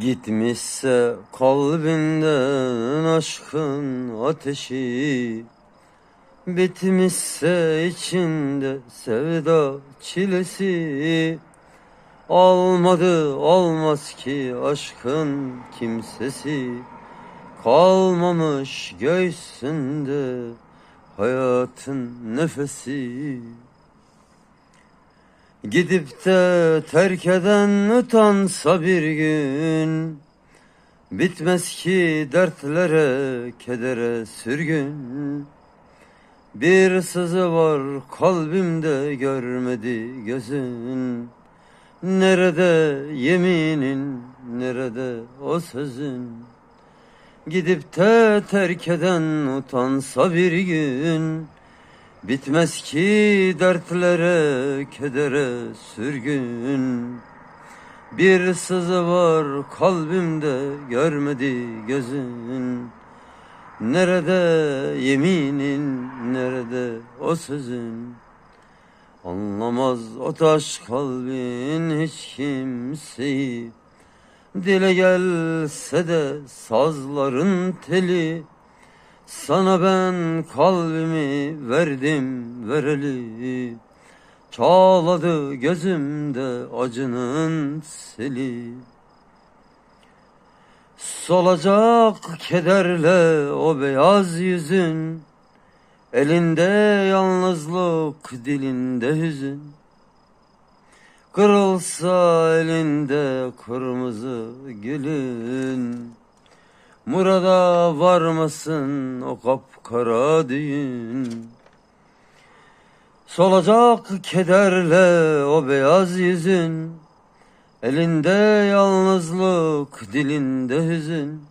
Gitmişse kalbinden aşkın ateşi. Bitmişse içinde sevda çilesi. Almadı olmaz ki aşkın kimsesi. Kalmamış göğsünde hayatın nefesi Gidip de terk eden utansa bir gün Bitmez ki dertlere, kedere sürgün. Bir sızı var kalbimde görmedi gözün. Nerede yeminin, nerede o sözün? Gidip de terk eden utansa bir gün Bitmez ki dertlere, kedere sürgün. Bir sızı var kalbimde görmedi gözün. Nerede yeminin, nerede o sözün? Anlamaz o taş kalbin hiç kimseyi. Dile gelse de sazların teli Sana ben kalbimi verdim vereli. Çağladı gözümde acının seli. Solacak kederle o beyaz yüzün Elinde yalnızlık dilinde hüzün. Kırılsa elinde kırmızı gülün Murada varmasın o kapkara düğün Solacak kederle o beyaz yüzün. Elinde yalnızlık dilinde hüzün.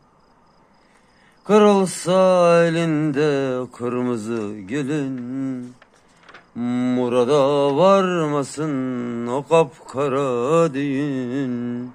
Kırılsa elinde kırmızı gülün. Murada varmasın o kapkara düğün